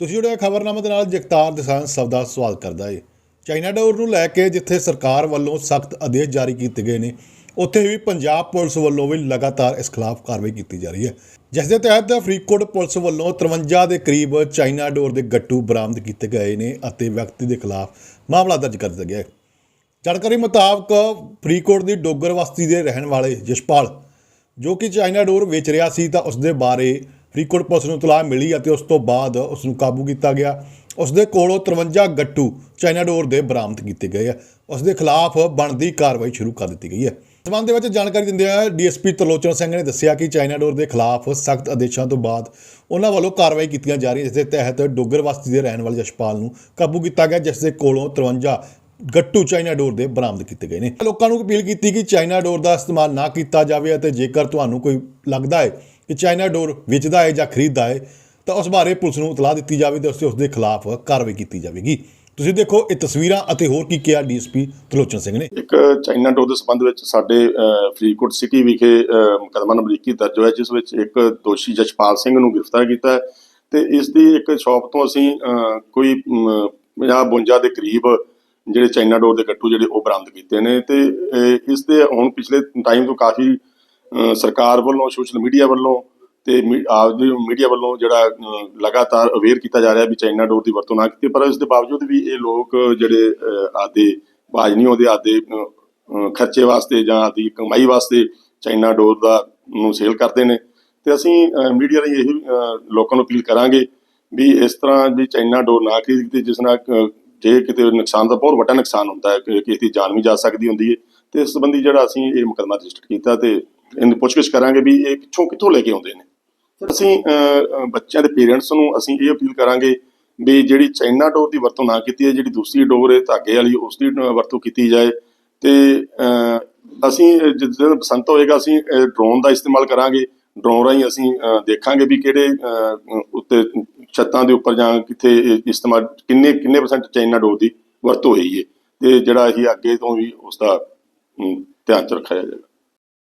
ਤੁਸੀਂ ਜੁੜਿਆ ਖਬਰਨਾਮਾ ਦੇ ਨਾਲ ਜਗਤਾਰ ਦਿਸਾਨ ਸਭ ਦਾ ਸਵਾਗਤ ਕਰਦਾ ਏ ਚਾਈਨਾ ਡੋਰ ਨੂੰ ਲੈ ਕੇ ਜਿੱਥੇ ਸਰਕਾਰ ਵੱਲੋਂ ਸਖਤ ਆਦੇਸ਼ ਜਾਰੀ ਕੀਤੇ ਗਏ ਨੇ, ਉੱਥੇ ਵੀ ਪੰਜਾਬ ਪੁਲਿਸ ਵੱਲੋਂ ਵੀ ਲਗਾਤਾਰ ਇਸ ਖਿਲਾਫ ਕਾਰਵਾਈ ਕੀਤੀ ਜਾ ਰਹੀ ਹੈ। ਜਿਸ ਦੇ ਤਹਿਤ ਫਰੀਦਕੋਟ ਪੁਲਿਸ ਵੱਲੋਂ 53 ਦੇ ਕਰੀਬ ਚਾਈਨਾ ਡੋਰ ਦੇ ਗੱਟੂ ਬਰਾਮਦ ਕੀਤੇ ਗਏ ਨੇ ਅਤੇ ਵਿਅਕਤੀ ਦੇ ਖਿਲਾਫ ਮਾਮਲਾ ਦਰਜ ਕਰ ਦਿੱਤਾ ਗਿਆ ਹੈ। ਜਾਣਕਾਰੀ ਮੁਤਾਬਕ ਫਰੀਦਕੋਟ ਦੀ ਡੋਗਰ ਵਸਤੀ ਦੇ ਰਹਿਣ ਵਾਲੇ ਜਸ਼ਪਾਲ, ਜੋ ਕਿ ਚਾਈਨਾ ਡੋਰ ਵੇਚ ਰਿਹਾ ਸੀ ਤਾਂ ਉਸ ਦੇ ਬਾਰੇ ਫਰੀਦਕੋਟ ਪੁਲਿਸ ਨੂੰ ਤਲਾਹ ਮਿਲੀ ਅਤੇ ਉਸ ਤੋਂ ਬਾਅਦ ਉਸ ਨੂੰ ਕਾਬੂ ਕੀਤਾ ਗਿਆ। ਉਸ ਦੇ ਕੋਲੋਂ 53 ਗੱਟੂ ਚਾਈਨਾ ਡੋਰ ਦੇ ਬਰਾਮਦ ਕੀਤੇ ਗਏ ਆ। ਉਸ ਦੇ ਖਿਲਾਫ ਬਣਦੀ ਕਾਰਵਾਈ ਸ਼ੁਰੂ ਕਰ ਦਿੱਤੀ ਗਈ ਹੈ ਇਸ ਸੰਬੰਧ ਦੇ ਵਿੱਚ ਜਾਣਕਾਰੀ ਦਿੰਦੇ ਹੋਏ ਡੀਐਸਪੀ ਤਰਲੋਚਨ ਸਿੰਘ ਨੇ ਦੱਸਿਆ ਕਿ ਚਾਈਨਾ ਡੋਰ ਦੇ ਖਿਲਾਫ ਸਖਤ ਆਦੇਸ਼ਾਂ ਤੋਂ ਬਾਅਦ ਉਹਨਾਂ ਵੱਲੋਂ ਕਾਰਵਾਈ ਕੀਤੀਆਂ ਜਾ ਰਹੀਆਂ, ਜਿਸ ਦੇ ਤਹਿਤ ਡੋਗਰ ਬਸਤੀ ਦੇ ਰਹਿਣ ਵਾਲੇ ਜਸ਼ਪਾਲ ਨੂੰ ਕਾਬੂ ਕੀਤਾ ਗਿਆ, ਜਿਸ ਦੇ ਕੋਲੋਂ 53 ਗੱਟੂ ਚਾਈਨਾ ਡੋਰ ਦੇ ਬਰਾਮਦ ਕੀਤੇ ਗਏ ਨੇ। ਲੋਕਾਂ ਨੂੰ ਅਪੀਲ ਕੀਤੀ ਕਿ ਚਾਈਨਾ ਡੋਰ ਦਾ ਇਸਤੇਮਾਲ ਨਾ ਕੀਤਾ ਜਾਵੇ ਅਤੇ ਜੇਕਰ ਤੁਹਾਨੂੰ ਕੋਈ ਲੱਗਦਾ ਹੈ ਕਿ ਚਾਈਨਾ ਡੋਰ ਵੇਚਦਾ ਹੈ ਜਾਂ ਖਰੀਦਦਾ ਹੈ ਤਾਂ ਉਸ ਬਾਰੇ ਪੁਲਿਸ ਨੂੰ ਇਤਲਾਹ ਦਿੱਤੀ ਜਾਵੇ ਤੇ ਉਸ ਤੇ ਉਸ ਦੇ ਖਿਲਾਫ ਕਾਰਵਾਈ ਕੀਤੀ ਜਾਵੇਗੀ। ਤੁਸੀਂ ਦੇਖੋ ਇਹ ਤਸਵੀਰਾਂ ਅਤੇ ਹੋਰ ਕੀ ਕਿਹਾ ਡੀਐਸਪੀ ਤਲੋਚਨ ਸਿੰਘ ਨੇ। ਇੱਕ ਚਾਈਨਾ ਡੋਰ ਦੇ ਸੰਬੰਧ ਵਿੱਚ ਸਾਡੇ ਫਰੀਦਕੋਟ ਸਿਟੀ ਵਿਖੇ ਅਹ, ਮੁਕੱਦਮਾ ਨੰਬਰ 21 ਦਰਜ ਹੋਇਆ ਜਿਸ ਵਿੱਚ ਇੱਕ ਦੋਸ਼ੀ ਜਸ਼ਪਾਲ ਸਿੰਘ ਨੂੰ ਗ੍ਰਿਫਤਾਰ ਕੀਤਾ ਹੈ ਤੇ ਇਸ ਦੀ ਇੱਕ ਸ਼ਾਪ ਤੋਂ ਅਸੀਂ ਕੋਈ 50 52 ਦੇ ਕਰੀਬ ਜਿਹੜੇ ਚਾਈਨਾ ਡੋਰ ਦੇ ਗੱਟੂ ਜਿਹੜੇ ਉਹ ਬਰਾਮਦ ਕੀਤੇ ਨੇ ਤੇ ਇਸ ਦੇ ਹੁਣ ਪਿਛਲੇ ਟਾਈਮ ਤੋਂ ਕਾਫੀ ਸਰਕਾਰ ਵੱਲੋਂ ਸੋਸ਼ਲ ਮੀਡੀਆ ਵੱਲੋਂ ਤੇ ਮੀ- ਆਪ ਦੀ ਮੀਡੀਆ ਵੱਲੋਂ ਜਿਹੜਾ ਲਗਾਤਾਰ ਅਵੇਅਰ ਕੀਤਾ ਜਾ ਰਿਹਾ ਵੀ ਚਾਈਨਾ ਡੋਰ ਦੀ ਵਰਤੋਂ ਨਾ ਕੀਤੀ ਪਰ ਇਸ ਦੇ ਬਾਵਜੂਦ ਵੀ ਇਹ ਲੋਕ ਜਿਹੜੇ ਅਹ, ਆਦੇ ਬਾਜ ਨਹੀਂ ਉਹਦੇ ਆਦੇ ਖਰਚੇ ਵਾਸਤੇ ਜਾਂ ਆਦੀ ਕਮਾਈ ਵਾਸਤੇ ਚਾਈਨਾ ਡੋਰ ਦਾ ਨੂੰ ਸੇਲ ਕਰਦੇ ਨੇ। ਤੇ ਅਸੀਂ ਮੀਡੀਆ ਲਈ ਇਹ ਲੋਕਾਂ ਨੂੰ ਅਪੀਲ ਕਰਾਂਗੇ ਵੀ ਇਸ ਤਰ੍ਹਾਂ ਵੀ ਚਾਈਨਾ ਡੋਰ ਨਾ ਖਰੀਦੀ ਜਿਸ ਨਾਲ ਜੇ ਕਿਤੇ ਨੁਕਸਾਨ ਦਾ ਬਹੁਤ ਵੱਡਾ ਨੁਕਸਾਨ ਹੁੰਦਾ ਹੈ ਕਿ ਕਿਸੇ ਦੀ ਜਾਨ ਵੀ ਜਾ ਸਕਦੀ ਹੁੰਦੀ ਹੈ। ਤੇ ਇਸ ਸੰਬੰਧੀ ਜਿਹੜਾ ਅਸੀਂ ਇਹ ਮੁਕੱਦਮਾ ਰਜਿਸਟਰ ਕੀਤਾ ਤੇ ਇਹਨੂੰ ਪੁੱਛਗਿੱਛ ਕਰਾਂਗੇ ਵੀ ਇਹ ਪਿੱਛੋਂ ਕਿੱਥੋਂ ਲੈ ਕੇ ਆਉਂਦੇ ਨੇ। ਅਸੀਂ ਬੱਚਿਆਂ ਦੇ ਪੇਰੈਂਟਸ ਨੂੰ ਅਸੀਂ ਇਹ ਅਪੀਲ ਕਰਾਂਗੇ ਵੀ ਜਿਹੜੀ ਚਾਈਨਾ ਡੋਰ ਦੀ ਵਰਤੋਂ ਨਾ ਕੀਤੀ ਹੈ ਜਿਹੜੀ ਦੂਸਰੀ ਡੋਰ ਹੈ ਧਾਗੇ ਵਾਲੀ ਉਸ ਦੀ ਅਹ, ਵਰਤੋਂ ਕੀਤੀ ਜਾਏ। ਤੇ ਅਸੀਂ ਅਹ, ਬਸੰਤ ਹੋਏਗਾ ਅਸੀਂ ਡਰੋਨ ਦਾ ਇਸਤੇਮਾਲ ਕਰਾਂਗੇ। ਡਰੋਨ ਰਾਹੀਂ ਅਸੀਂ ਦੇਖਾਂਗੇ ਵੀ ਕਿਹੜੇ ਉੱਤੇ ਛੱਤਾਂ ਦੇ ਉੱਪਰ ਜਾਂ ਕਿੱਥੇ ਇਹ ਇਸਤੇਮਾਲ ਕਿੰਨੇ ਕਿੰਨੇ ਪਰਸੈਂਟ ਚਾਈਨਾ ਡੋਰ ਦੀ ਵਰਤੋਂ ਹੋਈ ਹੈ। ਤੇ ਜਿਹੜਾ ਅਸੀਂ ਅੱਗੇ ਤੋਂ ਵੀ ਉਸ ਦਾ ਧਿਆਨ ਚ ਰੱਖਿਆ ਜਾਏਗਾ।